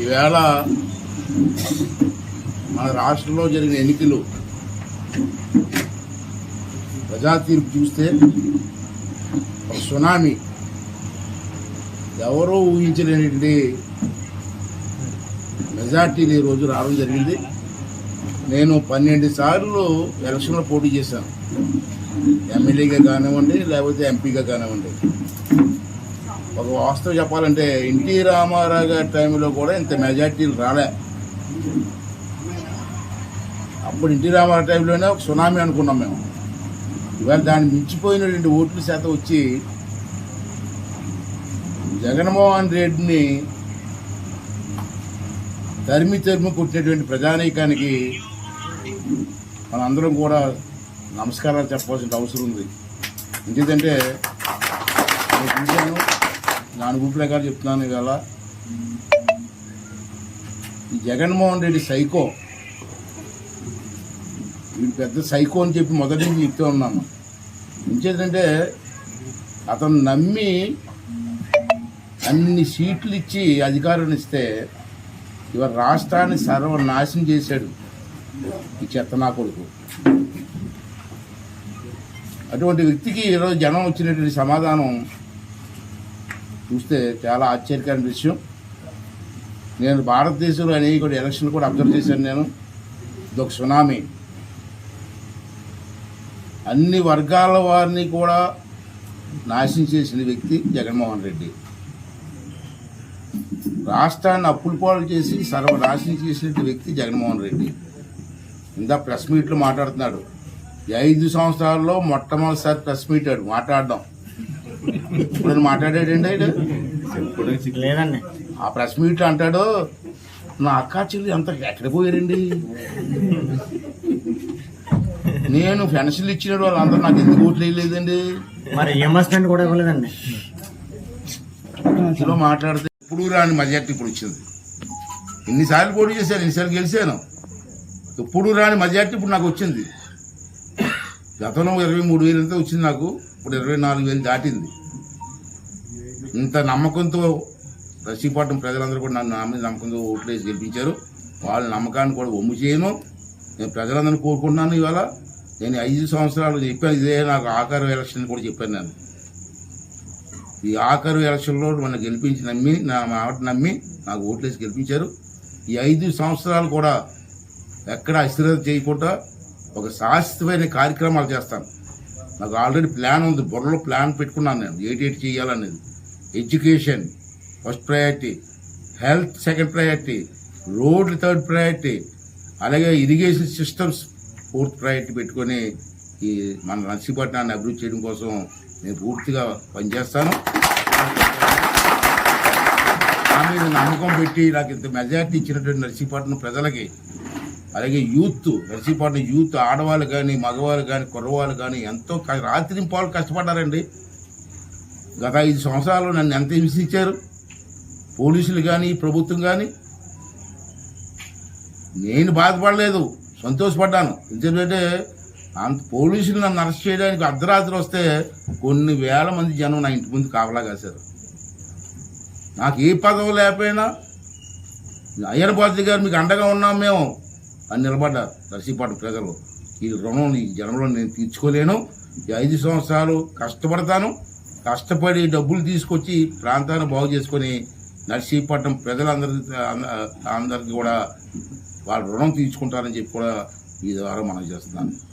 ఈవేళ మన రాష్ట్రంలో జరిగిన ఎన్నికలు ప్రజా తీర్పు చూస్తే ఒక సునామీ. ఎవరో ఊహించలేనటువంటి మెజార్టీలు ఈరోజు రోజు రావడం జరిగింది. నేను పన్నెండు సార్లు ఎలక్షన్లో పోటీ చేశాను. ఎమ్మెల్యేగా కానివ్వండి లేకపోతే ఎంపీగా కానివ్వండి. ఒక వాస్తవం చెప్పాలంటే ఎన్టీ రామారావు గారి టైంలో కూడా ఇంత మెజార్టీలు రాలే. అప్పుడు ఎన్టీ రామారావు టైంలోనే ఒక సునామీ అనుకున్నాం మేము. ఇవాళ దాన్ని మించిపోయినటువంటి ఓట్ల శాతం వచ్చి జగన్మోహన్ రెడ్డిని తరిమి తరిమి కొట్టినటువంటి ప్రజానీకానికి మనందరం కూడా నమస్కారాలు చెప్పాల్సిన అవసరం ఉంది. ఎందుకంటే నేను చూశాను. దాని అనుభవం ప్రకారం చెప్తున్నాను ఇవాళ. ఈ జగన్మోహన్ రెడ్డి సైకో. వీడు పెద్ద సైకో అని చెప్పి మొదటి నుంచి చెప్తూ ఉన్నాను ఇంకేంటంటే అతను నమ్మి అన్ని సీట్లు ఇచ్చి అధికారాన్ని ఇస్తే ఇవాళ రాష్ట్రాన్ని సర్వనాశనం చేశాడు ఈ చెత్త నా కొడుకు. అటువంటి వ్యక్తికి ఈరోజు జనం వచ్చినటువంటి సమాధానం చూస్తే చాలా ఆశ్చర్యకరమైన విషయం. నేను భారతదేశంలో అనేవి కూడా ఎలక్షన్ కూడా అబ్జర్వ్ చేశాను నేను. ఇదొక సునామీ. అన్ని వర్గాల వారిని కూడా నాశనం చేసిన వ్యక్తి జగన్మోహన్ రెడ్డి. రాష్ట్రాన్ని అప్పులు పాలు చేసి సర్వనాశనం చేసిన వ్యక్తి జగన్మోహన్ రెడ్డి. ఇందా ప్రెస్ మీట్లో మాట్లాడుతున్నాడు. ఐదు సంవత్సరాల్లో మొట్టమొదటిసారి ప్రెస్ మీట్ మాట్లాడడం ఇప్పుడు మాట్లాడాడండి ఆయన? లేదండి. ఆ ప్రెస్ మీట్లో అంటాడు నా అక్క చెల్లి అంత ఎక్కడ పోయారండి నేను పెన్షన్లు ఇచ్చిన వాళ్ళందరూ నాకు ఎందుకు ఓట్లు వేయలేదండి? మరి ఎంఎస్మెంట్ కూడా ఇవ్వలేదండి. ఇందులో మాట్లాడితే ఇప్పుడు రాని మెజార్టీ ఇప్పుడు వచ్చింది. ఎన్నిసార్లు పోటీ చేశాను ఎన్నిసార్లు గెలిచాను. ఎప్పుడు రాని మెజార్టీ ఇప్పుడు నాకు వచ్చింది. గతంలో ఇరవై మూడు వేలు వచ్చింది నాకు. ఇప్పుడు ఇరవై నాలుగు వేలు దాటింది. ఇంత నమ్మకంతో రసీపట్నం ప్రజలందరూ కూడా నన్ను నా మీద నమ్మకంతో ఓట్లు వేసి గెలిపించారు. వాళ్ళ నమ్మకాన్ని కూడా ఒమ్ము చేయను. నేను ప్రజలందరినీ కోరుకుంటున్నాను ఇవాళ. నేను ఐదు సంవత్సరాలు చెప్పాను ఇదే నాకు ఆఖరి ఎలక్షన్ కూడా చెప్పాను నేను. ఈ ఆఖరు ఎలక్షన్లో మన గెలిపించి నమ్మి నా మాట నమ్మి నాకు ఓట్లేసి గెలిపించారు. ఈ ఐదు సంవత్సరాలు కూడా ఎక్కడ అస్థిరత చేయకుండా ఒక శాశ్వతమైన కార్యక్రమాలు చేస్తాను. నాకు ఆల్రెడీ ప్లాన్ ఉంది బుర్రలో ప్లాన్ పెట్టుకున్నాను నేను ఏటి ఏటి చేయాలనేది. Education first priority health second priority రోడ్లు థర్డ్ ప్రయారిటీ అలాగే ఇరిగేషన్ సిస్టమ్స్ ఫోర్త్ ప్రయారిటీ పెట్టుకొని ఈ మన నర్సీపట్నాన్ని అభివృద్ధి చేయడం కోసం నేను పూర్తిగా పనిచేస్తాను. నా మీద నమ్మకం పెట్టి నాకు ఇంత మెజార్టీ ఇచ్చినటువంటి నర్సీపట్నం ప్రజలకి అలాగే యూత్ నర్సీపట్నం యూత్ ఆడవాళ్ళు కానీ మగవాళ్ళు కానీ కుర్రవాళ్ళు కానీ ఎంతో రాత్రి పాలు కష్టపడ్డారండి. గత ఐదు సంవత్సరాలు నన్ను ఎంత హింసించారు? పోలీసులు కానీ ప్రభుత్వం కానీ నేను బాధపడలేదు సంతోషపడ్డాను. ఎందుకంటే అంత పోలీసులు నన్ను అరెస్ట్ చేయడానికి అర్ధరాత్రి వస్తే కొన్ని వేల మంది జనం నా ఇంటి ముందు కావలా కాశారు. నాకు ఏ పదవి లేకపోయినా అయ్యన పాత్రి గారు మీకు అండగా ఉన్నాం మేము. అని నిలబడ్డారు నర్సీపాటు ప్రజలు ఈ రుణం ఈ జనంలో నేను తీర్చుకోలేను ఈ ఐదు సంవత్సరాలు కష్టపడతాను కష్టపడి డబ్బులు తీసుకొచ్చి ప్రాంతాన్ని బాగు చేసుకొని నర్సీపట్నం ప్రజలందరికీ అందరికీ కూడా వాళ్ళ రుణం తీర్చుకుంటారని చెప్పి కూడా ఈ ద్వారా మనం చేస్తున్నాను.